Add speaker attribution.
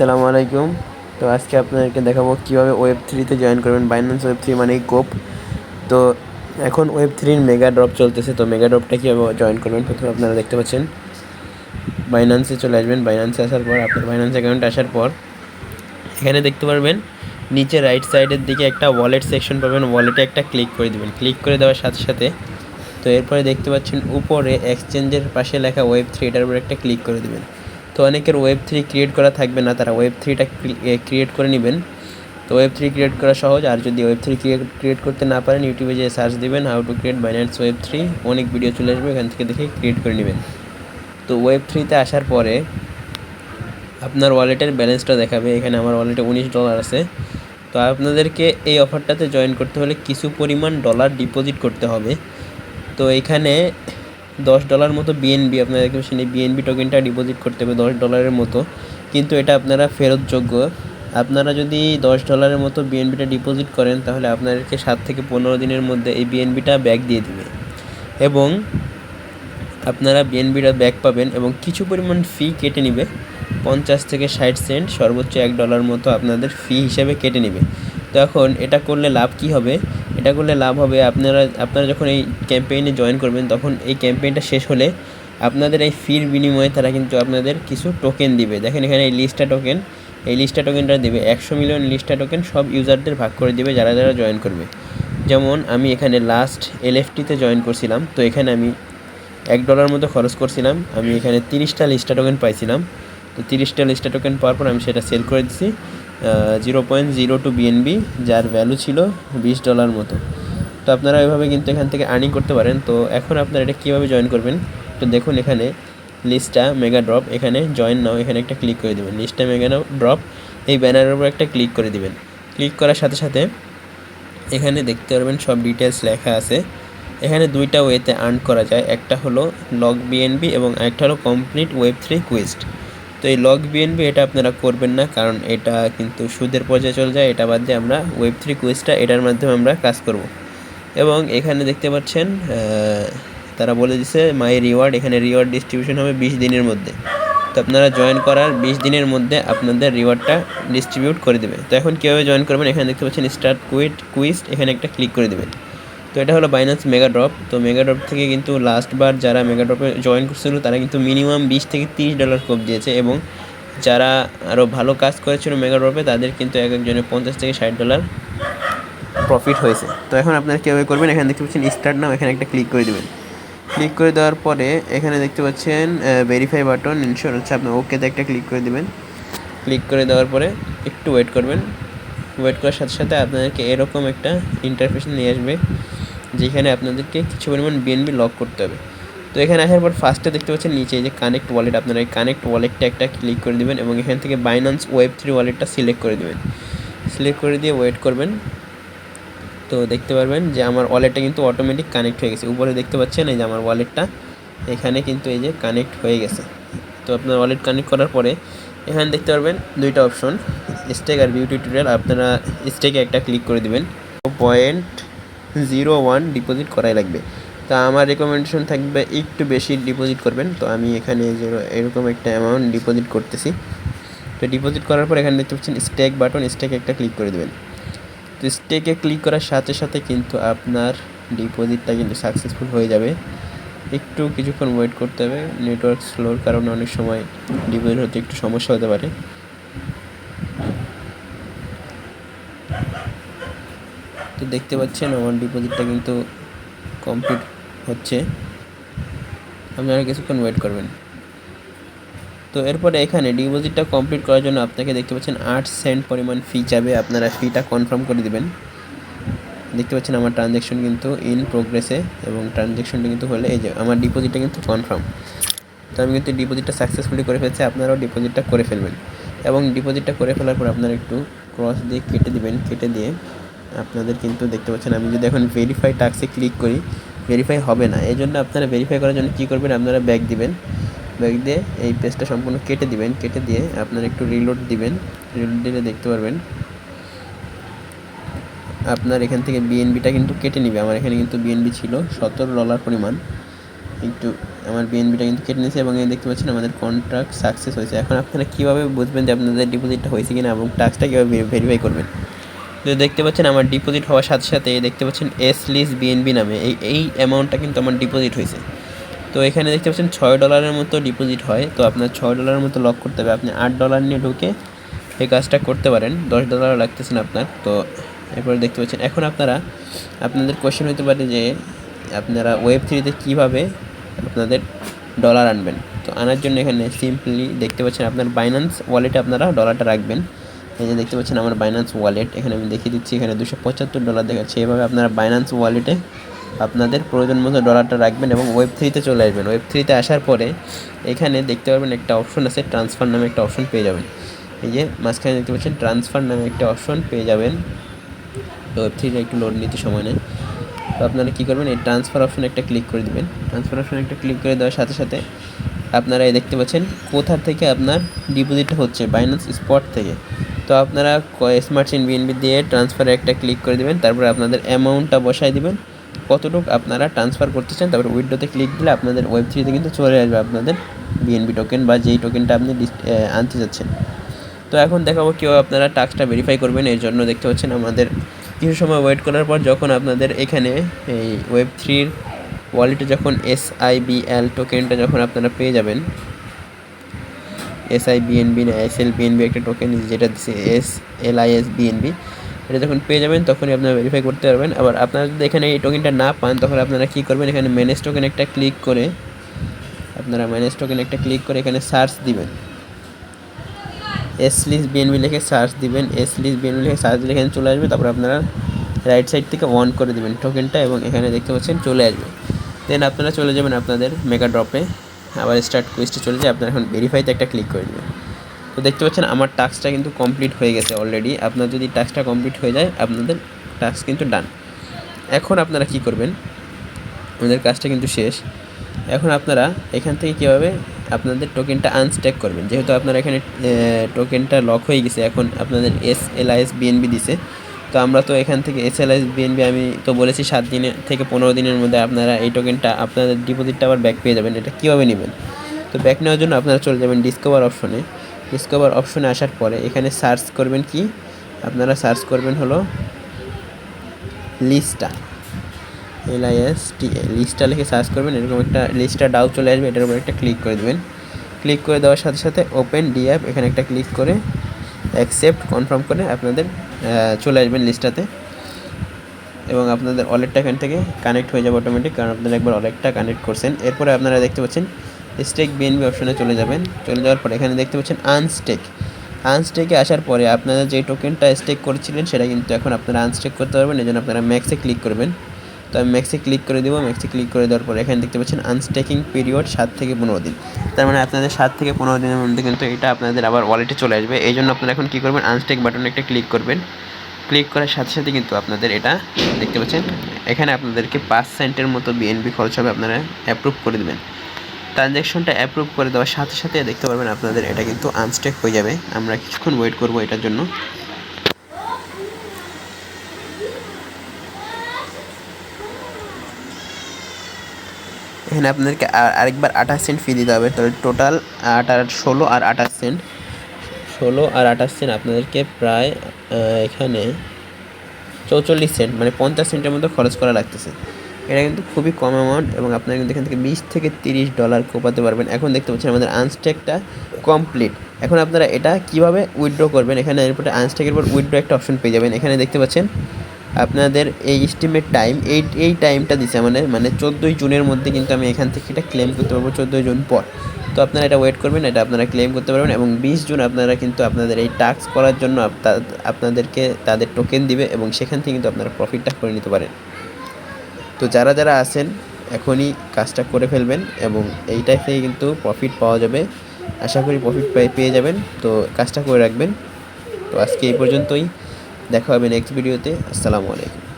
Speaker 1: আসসালামু আলাইকুম। তো আজকে আপনাদেরকে দেখাবো কীভাবে ওয়েব থ্রিতে জয়েন করবেন। বাইন্যান্স ওয়েব থ্রি মানেই কোপ। তো এখন ওয়েব থ্রির মেগা ড্রপ চলতেছে। তো মেগা ড্রপটা কীভাবে জয়েন করবেন? প্রথমে আপনারা দেখতে পাচ্ছেন বাইন্যান্সে চলে আসবেন। বাইন্যান্সে আসার পর, আপনার বাইন্যান্স অ্যাকাউন্ট আসার পর, এখানে দেখতে পারবেন, নিচে রাইট সাইডের দিকে একটা ওয়ালেট সেকশন পাবেন। ওয়ালেটে একটা ক্লিক করে দেবেন। ক্লিক করে দেওয়ার সাথে সাথে, তো এরপরে দেখতে পাচ্ছেন, উপরে এক্সচেঞ্জের পাশে লেখা ওয়েব থ্রি এটার উপর একটা ক্লিক করে দেবেন। তো অনেকের ওয়েব থ্রি ক্রিয়েট করা থাকবে না, তারা ওয়েব থ্রিটা ক্রিয়েট করে নেবেন। তো ওয়েব থ্রি ক্রিয়েট করা সহজ, আর যদি ওয়েব থ্রি ক্রিয়েট করতে না পারেন ইউটিউবে যে সার্চ দিবেন how to create Binance web three অনেক ভিডিও চলে আসবে এখান থেকে দেখে ক্রিয়েট করে নেবেন। তো ওয়েব থ্রিতে আসার পরে আপনার ওয়ালেটের ব্যালেন্সটা দেখাবে, এখানে আমার ওয়ালেটে উনিশ ডলার আছে। তো আপনাদেরকে এই অফারটাতে জয়েন করতে হলে কিছু পরিমাণ ডলার ডিপোজিট করতে হবে। তো এখানে দশ ডলার মতো বিএনবি আপনাদেরকে সেই বিএনবি টোকেনটা ডিপোজিট করতে হবে দশ ডলারের মতো। কিন্তু এটা আপনারা ফেরতযোগ্য। আপনারা যদি দশ ডলারের মতো বিএনবিটা ডিপোজিট করেন, তাহলে আপনাদেরকে সাত থেকে পনেরো দিনের মধ্যে এই বিএনবিটা ব্যাক দিয়ে দিবে। এবং আপনারা বিএনবিটা ব্যাক পাবেন এবং কিছু পরিমাণ ফি কেটে নেবে। পঞ্চাশ থেকে ষাট সেন্ট সর্বোচ্চ এক ডলার মতো আপনাদের ফি হিসেবে কেটে নেবে। তো এখন এটা করলে লাভ কি হবে? এটা করলে লাভ হবে। আপনারা আপনারা যখন এই ক্যাম্পেইনে জয়েন করবেন, তখন এই ক্যাম্পেইনটা শেষ হলে আপনাদের এই ফির বিনিময়ে তারা কিন্তু আপনাদের কিছু টোকেন দিবে। দেখেন এখানে এই লিস্টটা টোকেন এই লিস্টটা টোকেনটা দেবে। একশো মিলিয়ন লিস্টটা টোকেন সব ইউজারদের ভাগ করে দিবে যারা যারা জয়েন করবে। যেমন আমি এখানে লাস্ট এলএফটিতে জয়েন করছিলাম, তো এখানে আমি এক ডলার মতো খরচ করছিলাম। আমি এখানে তিরিশটা লিস্টা টোকেন পাইছিলাম। তো তিরিশটা লিস্টা টোকেন পাওয়ার পর আমি সেটা সেল করে দিছি। Zero point zero two BNB যার ভ্যালু ছিল বিশ ডলার মতো। তো আপনারা এভাবে কিন্তু এখান থেকে আর্নিং করতে পারেন। তো এখন আপনারা এটা কীভাবে জয়েন করবেন? তো দেখুন এখানে লিস্টটা মেগা ড্রপ এখানে জয়েন নাও এখানে একটা ক্লিক করে দেবেন। লিস্টটা মেগা ড্রপ এই ব্যানারের উপর একটা ক্লিক করে দিবেন। ক্লিক করার সাথে সাথে এখানে দেখতে পারবেন সব ডিটেলস লেখা আছে। এখানে দুইটা ওয়েতে আর্ন করা যায়। একটা হলো লগ বিএনবি এবং একটা হলো কমপ্লিট ওয়েব থ্রি কুইস্ট তো এই লগ বিএনবি এটা আপনারা করবেন না, কারণ এটা কিন্তু সুদের পর্যায়ে চলে যায়, এটা বাদ দিয়ে আমরা ওয়েব থ্রি কুইজটা এটার মাধ্যমে আমরা কাজ করব। এবং এখানে দেখতে পাচ্ছেন তারা বলে দিছে মাই রিওয়ার্ড এখানে রিওয়ার্ড ডিস্ট্রিবিউশন হবে বিশ দিনের মধ্যে। তো আপনারা জয়েন করার বিশ দিনের মধ্যে আপনাদের রিওয়ার্ডটা ডিস্ট্রিবিউট করে দেবে। তো এখন কীভাবে জয়েন করবেন? এখানে দেখতে পাচ্ছেন স্টার্ট কুইট কুইস্ট এখানে একটা ক্লিক করে দেবেন। তো এটা হলো বাইন্যান্স মেগা ড্রপ তো মেগা ড্রপ থেকে কিন্তু লাস্টবার যারা মেগা ড্রপে জয়েন করছিল, তারা কিন্তু মিনিমাম বিশ থেকে তিরিশ ডলার কোপ দিয়েছে এবং যারা আরও ভালো কাজ করেছিল মেগা ড্রপে তাদের কিন্তু এক একজনের পঞ্চাশ থেকে ষাট ডলার প্রফিট হয়েছে। তো এখন আপনারা কীভাবে করবেন? এখানে দেখতে পাচ্ছেন স্টার্ট নাও, এখানে একটা ক্লিক করে দেবেন। ক্লিক করে দেওয়ার পরে এখানে দেখতে পাচ্ছেন ভেরিফাই বাটন ইনশোর হচ্ছে আপনি ওকেতে একটা ক্লিক করে দেবেন। ক্লিক করে দেওয়ার পরে একটু ওয়েট করবেন। ওয়েট করার সাথে সাথে আপনাদেরকে এরকম একটা ইন্টারফেস নিয়ে আসবে, যেখানে আপনাদেরকে কিছু পরিমাণ বিএনবি লক করতে হবে। তো এখানে আসার পর ফার্স্টে দেখতে পাচ্ছেন নিচে যে কানেক্ট ওয়ালেট আপনারা এই কানেক্ট ওয়ালেটটা একটা ক্লিক করে দেবেন এবং এখান থেকে বাইন্যান্স ওয়েব থ্রি ওয়ালেটটা সিলেক্ট করে দেবেন। সিলেক্ট করে দিয়ে ওয়েট করবেন। তো দেখতে পারবেন যে আমার ওয়ালেটটা কিন্তু অটোমেটিক কানেক্ট হয়ে গেছে। উপরে দেখতে পাচ্ছেন এই যে আমার ওয়ালেটটা এখানে কিন্তু এই যে কানেক্ট হয়ে গেছে। তো আপনার ওয়ালেট কানেক্ট করার পরে এখানে দেখতে পারবেন দুইটা অপশন স্টেক আর ভিউ টিউটোরিয়াল আপনারা স্টেকে একটা ক্লিক করে দেবেন। পয়েন্ট জিরো ওয়ান ডিপোজিট করাই লাগবে। তা আমার রেকমেন্ডেশন থাকবে একটু বেশি ডিপোজিট করবেন। তো আমি এখানে এরকম একটা অ্যামাউন্ট ডিপোজিট করতেছি। তো ডিপোজিট করার পর এখানে দেখতে পাচ্ছেন স্টেক বাটন স্টেকে একটা ক্লিক করে দেবেন। তো স্টেকে ক্লিক করার সাথে সাথে কিন্তু আপনার ডিপোজিটটা কিন্তু সাকসেসফুল হয়ে যাবে। একটু কিছুক্ষণ ওয়েট করতে হবে। নেটওয়ার্ক স্লোর কারণে অনেক সময় ডিপোজিট হতে একটু সমস্যা হতে পারে। দেখতে পাচ্ছেন আমার ডিপোজিটটা কিন্তু কমপ্লিট হচ্ছে। আপনারা কিছুক্ষণ ওয়েট করবেন। তো এরপরে এখানে ডিপোজিটটা কমপ্লিট করার জন্য আপনাকে দেখতে পাচ্ছেন আট সেন্ট পরিমাণ ফি যাবে আপনারা ফিটা কনফার্ম করে দেবেন। দেখতে পাচ্ছেন আমার ট্রানজ্যাকশন কিন্তু ইন প্রোগ্রেসে এবং ট্রানজ্যাকশনটা কিন্তু হলে এই যে আমার ডিপোজিটটা কিন্তু কনফার্ম তো আমি কিন্তু ডিপোজিটটা সাকসেসফুলি করে ফেলছি, আপনারাও ডিপোজিটটা করে ফেলবেন। এবং ডিপোজিটটা করে ফেলার পর আপনারা একটু ক্রস দিয়ে কেটে দিবেন, কেটে দিয়ে আপনাদের কিন্তু দেখতে পাচ্ছেন, আমি যদি এখন ভেরিফাই টাক্সে ক্লিক করি ভেরিফাই হবে না। এই জন্য আপনারা ভেরিফাই করার জন্য কী করবেন, আপনারা ব্যাক দিবেন। ব্যাক দিয়ে এই পেজটা সম্পূর্ণ কেটে দিবেন, কেটে দিয়ে আপনারা একটু রিলোড দিবেন রিলোড দিলে দেখতে পারবেন। আপনার এখান থেকে বিএনবিটা কিন্তু কেটে নিবে। আমার এখানে কিন্তু বিএনবি ছিল, সতেরো ডলার পরিমাণ। একটু আমার বিএনবিটা কিন্তু কেটে নিয়েছে এবং দেখতে পাচ্ছেন, আমাদের কন্ট্রাক্ট সাকসেস হয়েছে। এখন আপনারা কীভাবে বুঝবেন যে আপনাদের ডিপোজিটটা হয়েছে কিনা এবং টাক্সটা কীভাবে ভেরিফাই করবেন? তো দেখতে পাচ্ছেন আমার ডিপোজিট হওয়ার সাথে সাথে দেখতে পাচ্ছেন এস লিস বিএনবি নামে এই এই অ্যামাউন্টটা কিন্তু আমার ডিপোজিট হয়েছে। তো এখানে দেখতে পাচ্ছেন ছয় ডলারের মতো ডিপোজিট হয়। তো আপনার ছয় ডলারের মতো লক করতে হবে। আপনি আট ডলার নিয়ে ঢুকে এই কাজটা করতে পারেন। দশ ডলারও লাগতেছে না আপনার। তো এরপরে দেখতে পাচ্ছেন, এখন আপনারা, আপনাদের কোয়েশ্চেন হতে পারে যে আপনারা ওয়েব থ্রিতে কীভাবে আপনাদের ডলার আনবেন। তো আনার জন্য এখানে সিম্পলি দেখতে পাচ্ছেন আপনার বাইন্যান্স ওয়ালেটে আপনারা ডলারটা রাখবেন। এই যে দেখতে পাচ্ছেন আমার বাইন্যান্স ওয়ালেট এখানে আমি দেখিয়ে দিচ্ছি, এখানে দুশো পঁচাত্তর ডলার দেখাচ্ছে। এভাবে আপনারা বাইন্যান্স ওয়ালেটে আপনাদের প্রয়োজন মতো ডলারটা রাখবেন এবং ওয়েব থ্রিতে চলে আসবেন। ওয়েব থ্রিতে আসার পরে এখানে দেখতে পারবেন একটা অপশন আছে ট্রান্সফার নামে একটা অপশন পেয়ে যাবেন। এই যে মাঝখানে দেখতে পাচ্ছেন ট্রান্সফার নামে একটা অপশন পেয়ে যাবেন। তো ওয়েব থ্রিটা একটু লোড নিতে সময় নেয়। তো আপনারা কী করবেন, এই ট্রান্সফার অপশনে একটা ক্লিক করে দিবেন। ট্রান্সফার অপশনে একটা ক্লিক করে দেওয়ার সাথে সাথে আপনারা এই দেখতে পাচ্ছেন, কোথা থেকে আপনার ডিপোজিটটা হচ্ছে? বাইন্যান্স স্পট থেকে। তো আপনারা স্মার্ট চেন বিএনবি দিয়ে ট্রান্সফারে একটা ক্লিক করে দেবেন, তারপরে আপনাদের অ্যামাউন্টটা বসায় দিবেন। কতটুকু আপনারা ট্রান্সফার করতে চান, তারপরে উইডোতে ক্লিক দিলে আপনাদের ওয়েব থ্রিতে কিন্তু চলে আসবে আপনাদের বিএনবি টোকেন বা যেই টোকেনটা আপনি আনতে যাচ্ছেন। তো এখন দেখাবো কীভাবে আপনারা টাস্কটা ভেরিফাই করবেন, এর জন্য দেখতে পাচ্ছেন আমাদের কিছু সময় ওয়েট করার পর যখন আপনাদের এখানে এই ওয়েব থ্রির ওয়ালেটে যখন এস আই বি এল টোকেনটা যখন আপনারা পেয়ে যাবেন এস আই বিএনবি না এস এল বিএনবি একটা টোকেন যেটা দিচ্ছে S, L I S BNB. এটা যখন পেয়ে যাবেন, তখনই আপনারা ভেরিফাই করতে পারবেন। আবার আপনারা যদি এখানে এই টোকেনটা না পান, তখন আপনারা কী করবেন? এখানে ম্যানেজ টোকেন একটা ক্লিক করে আপনারা ম্যানেজ টোকেন একটা ক্লিক করে এখানে সার্চ দিবেন। এস লিস বিএনবি লিখে সার্চ দিবেন। এস লিস বিএনবি লিখে সার্চ দিলে এখানে চলে আসবে। তারপর আপনারা রাইট সাইড থেকে অন করে দেবেন টোকেনটা এবং এখানে দেখতে পাচ্ছেন চলে আসবে। দেন আপনারা চলে যাবেন আপনাদের মেগা ড্রপে আবার স্টার্ট কুইজটা চলে যায়, আপনারা এখন ভেরিফাইতে একটা ক্লিক করে দেবেন তো দেখতে পাচ্ছেন আমার টাস্কটা কিন্তু কমপ্লিট হয়ে গেছে অলরেডি আপনার যদি টাস্কটা কমপ্লিট হয়ে যায়, আপনাদের টাস্ক কিন্তু ডান এখন আপনারা কি করবেন? আমাদের কাজটা কিন্তু শেষ। এখন আপনারা এখান থেকে কীভাবে আপনাদের টোকেনটা আনস্ট্যাক করবেন? যেহেতু আপনারা এখানে টোকেনটা লক হয়ে গেছে, এখন আপনাদের S L I S BNB দিছে। তো আমরা তো এখান থেকে এস এল এস বিএনবি আমি তো বলেছি সাত দিনের থেকে পনেরো দিনের মধ্যে আপনারা এই টোকেনটা আপনাদের ডিপোজিটটা আবার ব্যাক পেয়ে যাবেন। এটা কীভাবে নেবেন? তো ব্যাক নেওয়ার জন্য আপনারা চলে যাবেন ডিসকভার অপশনে ডিসকভার অপশনে আসার পরে এখানে সার্চ করবেন কি? আপনারা সার্চ করবেন হলো লিস্টটা এল আই এস টি লিস্টটা লিখে সার্চ করবেন। এরকম একটা লিস্টটা ডাউ চলে আসবে। এটার উপর একটা ক্লিক করে দেবেন। ক্লিক করে দেওয়ার সাথে সাথে ওপেন ডি অ্যাপ এখানে একটা ক্লিক করে অ্যাকসেপ্ট কনফার্ম করে আপনাদের চলে আসবেন লিস্টটাতে এবং আপনাদের ওয়ালেটটা এখান থেকে কানেক্ট হয়ে যাবে অটোমেটিক কারণ আপনারা একবার ওয়ালেটটা কানেক্ট করছেন। এরপরে আপনারা দেখতে পাচ্ছেন স্টেক বিএনবি অপশনে চলে যাবেন। চলে যাওয়ার পরে এখানে দেখতে পাচ্ছেন আনস্টেক আনস্টেকে আসার পরে আপনারা যে টোকেনটা স্টেক করেছিলেন, সেটা কিন্তু এখন আপনারা আনস্টেক করতে পারবেন। এই জন্য আপনারা ম্যাক্সে ক্লিক করবেন। তো আমি ম্যাক্সে ক্লিক করে দেবো ম্যাক্সে ক্লিক করে দেওয়ার পরে এখানে দেখতে পাচ্ছেন আনস্টেকিং পিরিয়ড সাত থেকে পনেরো দিন। তার মানে আপনাদের সাত থেকে পনেরো দিনের মধ্যে কিন্তু এটা আপনাদের আবার ওয়ালেটে চলে আসবে। এই জন্য আপনারা এখন কী করবেন আনস্টেক বাটনে একটা ক্লিক করবেন। ক্লিক করার সাথে সাথে কিন্তু আপনাদের এটা দেখতে পাচ্ছেন, এখানে আপনাদেরকে পাঁচ সেন্টের মতো বিএনবি খরচ হবে আপনারা অ্যাপ্রুভ করে দেবেন। ট্রানজ্যাকশনটা অ্যাপ্রুভ করে দেওয়ার সাথে সাথে দেখতে পারবেন আপনাদের এটা কিন্তু আনস্টেক হয়ে যাবে। আমরা কিছুক্ষণ ওয়েট করব এটার জন্য। এখানে আপনাদেরকে আরেকবার আঠাশ সেন্ট ফি দিতে হবে। তাহলে টোটাল আট আর ষোলো আর আঠাশ সেন্ট। ষোলো আর আঠাশ সেন্ট আপনাদেরকে প্রায় এখানে চৌচল্লিশ সেন্ট মানে পঞ্চাশ সেন্টের মতো খরচ করা লাগতেছে। এটা কিন্তু খুবই কম অ্যামাউন্ট এবং আপনারা কিন্তু এখান থেকে বিশ থেকে তিরিশ ডলার কোপাতে পারবেন। এখন দেখতে পাচ্ছেন আমাদের আনস্টেকটা কমপ্লিট এখন আপনারা এটা কীভাবে উইথড্র করবেন? এখানে এরপরে আনস্টেকের পর উইথড্র একটা অপশন পেয়ে যাবেন। এখানে দেখতে পাচ্ছেন আপনাদের এই স্টিমের টাইম এই এই টাইমটা দিছে মানে মানে চোদ্দোই জুনের মধ্যে কিন্তু আমি এখান থেকে এটা ক্লেম করতে পারব চোদ্দোই জুন পর। তো আপনারা এটা ওয়েট করবেন, এটা আপনারা ক্লেম করতে পারবেন এবং বিশ জুন আপনারা কিন্তু আপনাদের এই টাস্ক করার জন্য আপনাদেরকে তাদের টোকেন দিবে এবং সেখান থেকে কিন্তু আপনারা প্রফিটটা করে নিতে পারেন। তো যারা যারা আছেন, এখনই কাজটা করে ফেলবেন এবং এইটাই থেকে কিন্তু প্রফিট পাওয়া যাবে। আশা করি প্রফিট পেয়ে যাবেন। তো কাজটা করে রাখবেন। তো আজকে এই পর্যন্তই। দেখা হবে নেক্সট ভিডিওতে আসসালামু আলাইকুম।